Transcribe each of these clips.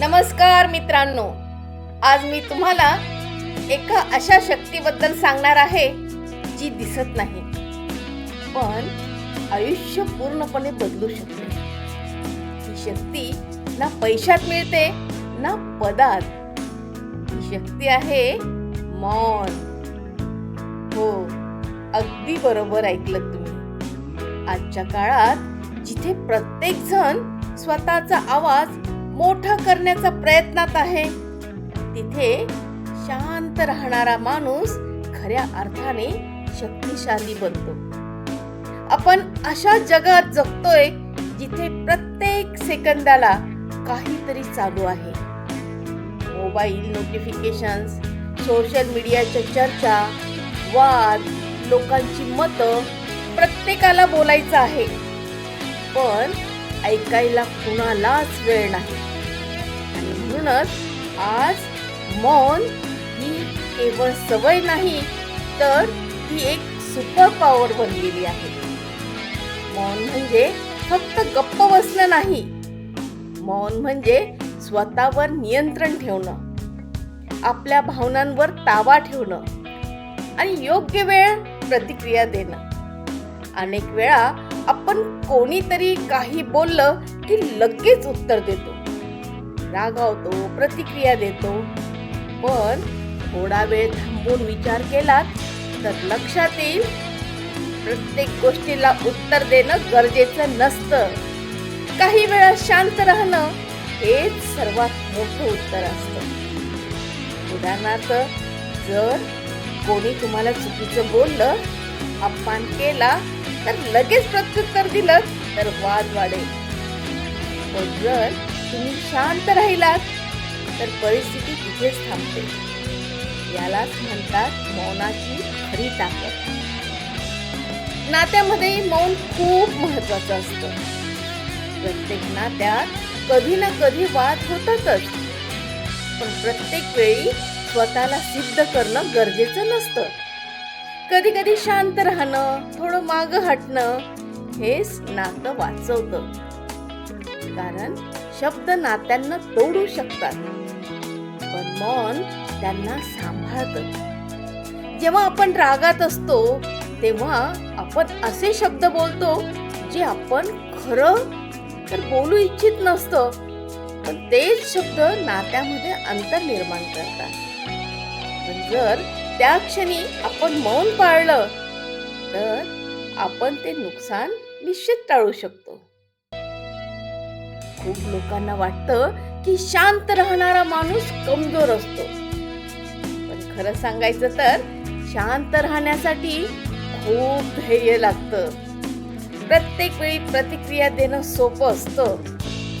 नमस्कार मित्रांनो. आज मी तुम्हाला एका अशा शक्तीबद्दल सांगणार आहे जी दिसत नाही. पण आयुष्य पूर्णपणे बदलू शकते. ही शक्ती ना पैशात मिळते ना पदात. ही शक्ती आहे मौन. हो अगदी बरोबर ऐकलं तुम्ही. आजच्या काळात जिथे प्रत्येक जण स्वतःचा आवाज मोठा करण्याचा प्रयत्नात आहे. तिथे शांत राहणारा माणूस खऱ्या अर्थाने शक्तिशाली बनतो. आपण अशा जगात जगतोय जिथे प्रत्येक सेकंदाला काहीतरी चालू आहे. मोबाईल नोटिफिकेशन्स सोशल मीडियाच्या चर्चा वाद लोकांची मतं प्रत्येकाला बोलायचं आहे. पण ऐकायला कुणालाच वेळ नाही. आणि म्हणूनच आज मौन ही केवळ सवय नाही तर ती एक सुपर पॉवर बनलेली आहे. मौन म्हणजे फक्त गप्प बसणं नाही. मौन म्हणजे स्वतःवर नियंत्रण ठेवणं आपल्या भावनांवर ताबा ठेवणं आणि योग्य वेळ प्रतिक्रिया देणं. अनेक वेळा आपण कोणीतरी काही बोललं की लगेच उत्तर देतो. रागावतो प्रतिक्रिया देतो. पण थोडा वेळ थांबून विचार केलात तर लक्षात येईल प्रत्येक गोष्टीला उत्तर देणं गरजेचं नसतं. काही वेळा शांत राहणं हेच सर्वात मोठं उत्तर असतं. उदाहरणार्थ जर कोणी तुम्हाला चुकीचं बोललं अपमान केला तर लगेच प्रत्युत्तर दिलं तर वाद वाढेल. पण जर तुम्ही शांत राहिलात तर परिस्थिती तिथेच थांबते. यालाच म्हणतात मौनाची खरी ताकद. नात्यामध्ये मौन खूप महत्वाचं असतं. प्रत्येक नात्यात कधी ना कधी वाद होतातच. पण प्रत्येक वेळी स्वतःला सिद्ध करणं गरजेचं नसतं. कधी कधी शांत राहणं थोडं माग हटणं हेच नातं वाचवतं. कारण शब्द नात्यांना तोडू शकतात पण मन त्यांना सांभाळत. जेव्हा आपण रागात असतो तेव्हा आपण असे शब्द बोलतो जे आपण खरं तर बोलू इच्छित नसतो पण तेच शब्द नात्यामध्ये अंतर निर्माण करतात. पण जर त्या क्षणी आपण मौन पाळलं तर आपण ते नुकसान निश्चित टाळू शकतो. खूप लोकांना वाटतं की शांत राहणारा माणूस कमजोर असतो. पण खरं सांगायचं तर शांत राहण्यासाठी खूप धैर्य लागतं. प्रत्येक वेळी प्रतिक्रिया देणं सोपं असतं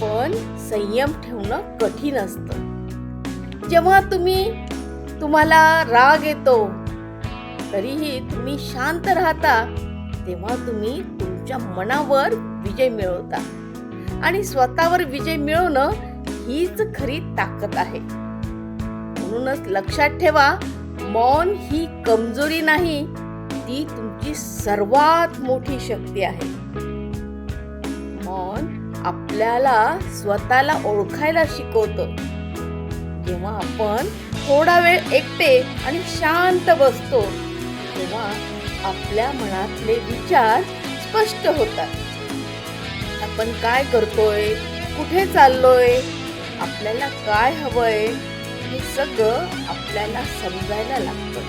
पण संयम ठेवणं कठीण असतं. जेव्हा तुम्ही तुम्हाला राग येतो तरीही तुम्ही शांत राहता तेव्हा तुम्ही तुमच्या मनावर विजय मिळवता. आणि स्वतःवर विजय मिळवणं हीच खरी ताकद आहे. म्हणूनच लक्षात ठेवा मौन ही कमजोरी नाही ती तुमची सर्वात मोठी शक्ती आहे. मौन आपल्याला स्वतःला ओळखायला शिकवतं. जेव्हा आपण थोडा वेळ एकटे आणि शांत बसतो तेव्हा आपल्या मनातले विचार स्पष्ट होतात. आपण काय करतोय? कुठे चाललोय? आपल्याला काय हवंय? हे सगळं आपल्याला समजायला लागतं.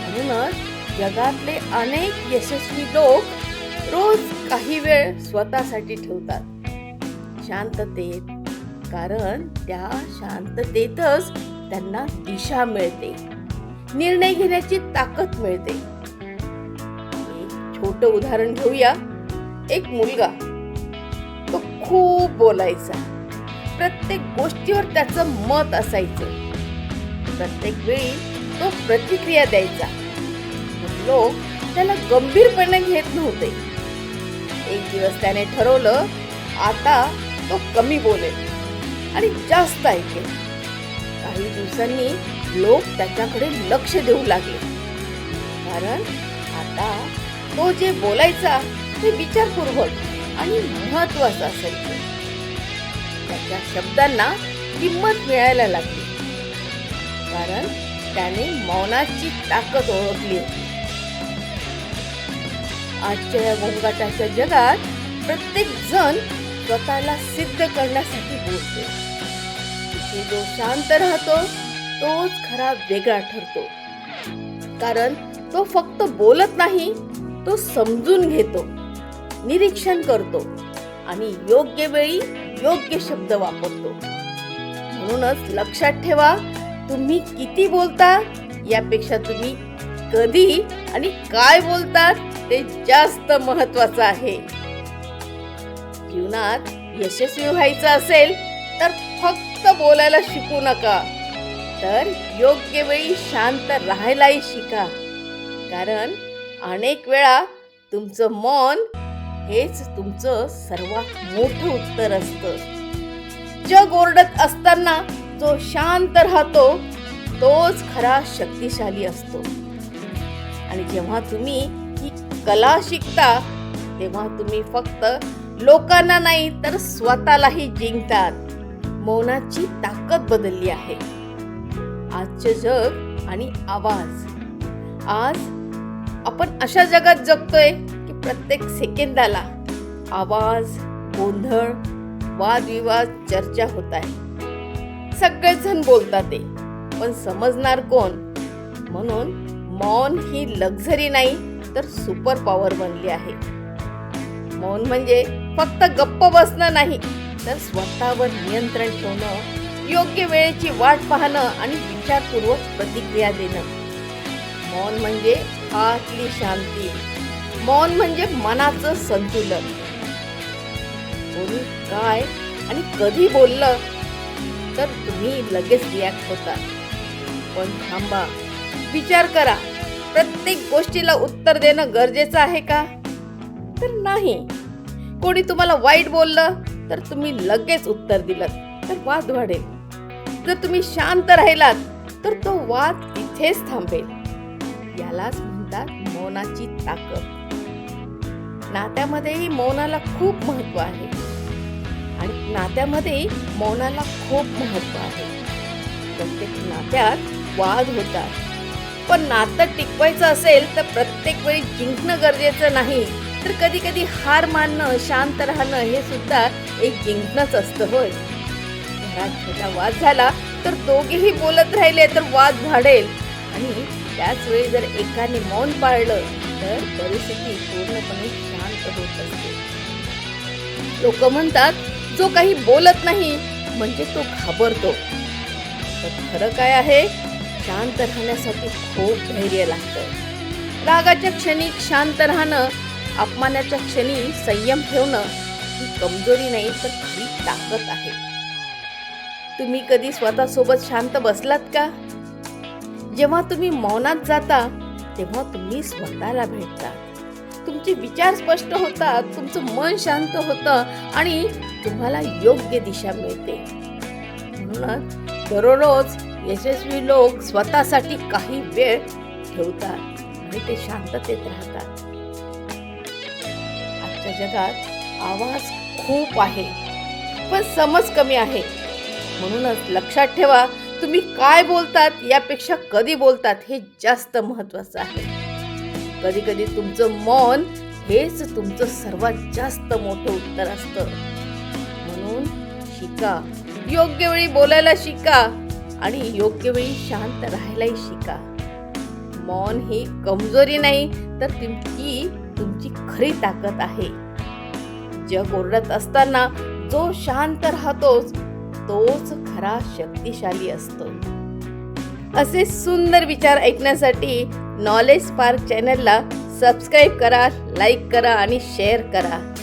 म्हणूनच जगातले अनेक यशस्वी लोक रोज काही वेळ स्वतःसाठी ठेवतात. शांततेत कारण त्या शांततेतच त्यांना दिशा मिळते. निर्णय घेण्याची ताकद मिळते. एक छोट उदाहरण घेऊया. एक मुलगा. तो खूप बोलायचा. प्रत्येक गोष्टीवर त्याचं मत असायचं. प्रत्येक वेळी तो प्रतिक्रिया द्यायचा. लोक त्याला गंभीरपणे घेत नव्हते. एक दिवस त्याने ठरवलं आता तो कमी बोलेल आणि जास्त ऐकेल. काही दिवसांनी लोक त्याच्याकडे लक्ष देऊ लागले. कारण आता तो जे बोलायचा ते विचारपूर्वक आणि महत्वाचं असायचं. त्याच्या शब्दांना किंमत मिळायला लागली. कारण त्याने मौनाची ताकद ओळखली होती. आजच्या या गोंगाटाच्या जगात प्रत्येक जण स्वतःला सिद्ध करण्यासाठी बोलतो इथे जो शांत राहतो तोच खरा वेगळा ठरतो. कारण तो फक्त बोलत नाही तो समजून घेतो निरीक्षण करतो आणि योग्य वेळी योग्य शब्द वापरतो. म्हणूनच लक्षात ठेवा तुम्ही किती बोलता यापेक्षा तुम्ही कधी आणि काय बोलतात ते जास्त महत्वाचं आहे. जीवनात यशस्वी व्हायचं असेल तर फक्त बोलायला शिकू नका. तर योग्य वेळी शांत राहायलाही शिका. कारण अनेक वेळा तुमचं मन हेच तुमचं सर्वात मोठं उत्तर असतं. जग ओरडत असताना जो शांत राहतो तोच खरा शक्तिशाली असतो. आणि जेव्हा तुम्ही ही कला शिकता तेव्हा तुम्ही फक्त लोकांना नाही तर स्वतःलाही जिंकतात. मौनाची ताकद बदलली आहे. आजचे जग आणि आवाज. आज आपण अशा जगात जगतोय की प्रत्येक सेकंदाला आवाज गोंधळ वादविवाद चर्चा होत आहे. सगळेच जण बोलतात ते पण समजणार कोण? म्हणून मौन ही लक्झरी नाही तर सुपर पॉवर बनली आहे. मौन म्हणजे फक्त गप्प बसणं नाही. तर स्वतःवर नियंत्रण ठेवणं योग्य वेळेची वाट पाहणं आणि विचारपूर्वक प्रतिक्रिया देणं. मौन म्हणजे आतली शांती. मौन म्हणजे मनाचं संतुलन. कोणी काय आणि कधी बोललं तर तुम्ही लगेच रिॲक्ट होता. पण थांबा विचार करा. प्रत्येक गोष्टीला उत्तर देणं गरजेचं आहे का? तर नाही. कोणी तुम्हाला वाईट बोललं तर तुम्ही लगेच उत्तर दिलं तर वाद वाढेल. जर तुम्ही शांत राहिलात तर तो वाद इथेच थांबेल. यालाच म्हणतात मौनाची ताकद. नात्यामध्येही मौनाला खूप महत्त्व आहे. आणि नात्यामध्ये मौनाला खूप महत्त्व आहे. प्रत्येक नात्यात वाद होतात. पण नातं टिकवायचं असेल तर प्रत्येक वेळी जिंकणं गरजेचं नाही. तर कधी कधी हार मानणं शांत राहणं हे सुद्धा एक जिंकणंच असतं होय. घरात छोटा वाद झाला तर दोघेही बोलत राहिले तर वाद वाढेल. आणि त्याच वेळी जर एकाने मौन पाळलं तर परिस्थिती पूर्णपणे शांत होत असते. लोक म्हणतात जो काही बोलत नाही म्हणजे तो घाबरतो. तर खरं काय आहे? शांत राहण्यासाठी खूप धैर्य लागतं. रागाच्या क्षणी शांत राहणं अपमानाच्या क्षणी संयम ठेवणं ही कमजोरी नाही तर खरी ताकद आहे. तुम्ही कधी स्वतःसोबत शांत बसलात का? जेव्हा तुम्ही मौनात जाता तेव्हा तुम्ही स्वतःला भेटता तुमचे विचार स्पष्ट होतात तुमचं मन शांत होतं आणि तुम्हाला योग्य दिशा मिळते. म्हणूनच दररोज यशस्वी लोक स्वतःसाठी काही वेळ ठेवतात आणि ते शांततेत राहतात. आजच्या जगात आवाज खूप आहे पण समज कमी आहे. म्हणूनच लक्षात ठेवा तुम्ही काय बोलतात यापेक्षा कधी बोलतात हे जास्त महत्वाचं आहे. कधी कधी तुमचं मौन हेच तुमचं सर्वात जास्त मोठं उत्तर असतं. म्हणून शिका योग्य वेळी बोलायला शिका आणि योग्य वेळी शांत राहायलाही शिका. मौन ही कमजोरी नाही तर तुमची तुमची खरी ताकद आहे. जग ओरडत असताना जो शांत राहतोच तोच खरा शक्तिशाली असतो. असे सुंदर विचार ऐकण्यासाठी नॉलेज पार्क चॅनलला सबस्क्राईब करा लाईक करा आणि शेअर करा.